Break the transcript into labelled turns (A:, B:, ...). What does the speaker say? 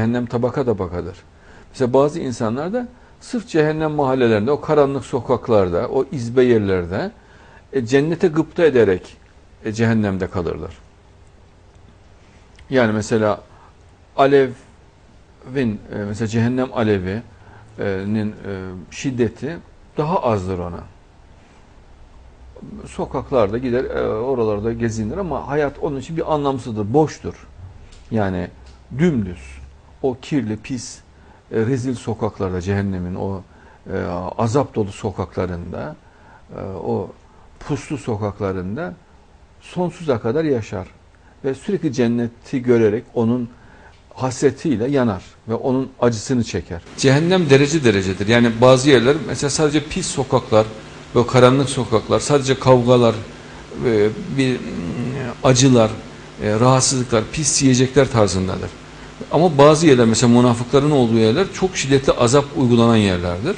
A: cehennem tabaka tabakadır. Mesela bazı insanlar da sırf cehennem mahallelerinde, o karanlık sokaklarda, o izbe yerlerde e, cennete gıpta ederek e, cehennemde kalırlar. Yani mesela alevin, e, mesela cehennem alevinin e, şiddeti daha azdır ona. Sokaklarda gider, e, oralarda gezinir ama hayat onun için bir anlamsızdır, boştur. Yani dümdüz, o kirli, pis, e, rezil sokaklarda, cehennemin o e, azap dolu sokaklarında, e, o puslu sokaklarında sonsuza kadar yaşar. Ve sürekli cenneti görerek onun hasretiyle yanar ve onun acısını çeker. Cehennem derece derecedir. Yani bazı yerler mesela sadece pis sokaklar ve karanlık sokaklar, sadece kavgalar, bir acılar, rahatsızlıklar, pis yiyecekler tarzındadır. Ama bazı yerler mesela münafıkların olduğu yerler çok şiddetli azap uygulanan yerlerdir.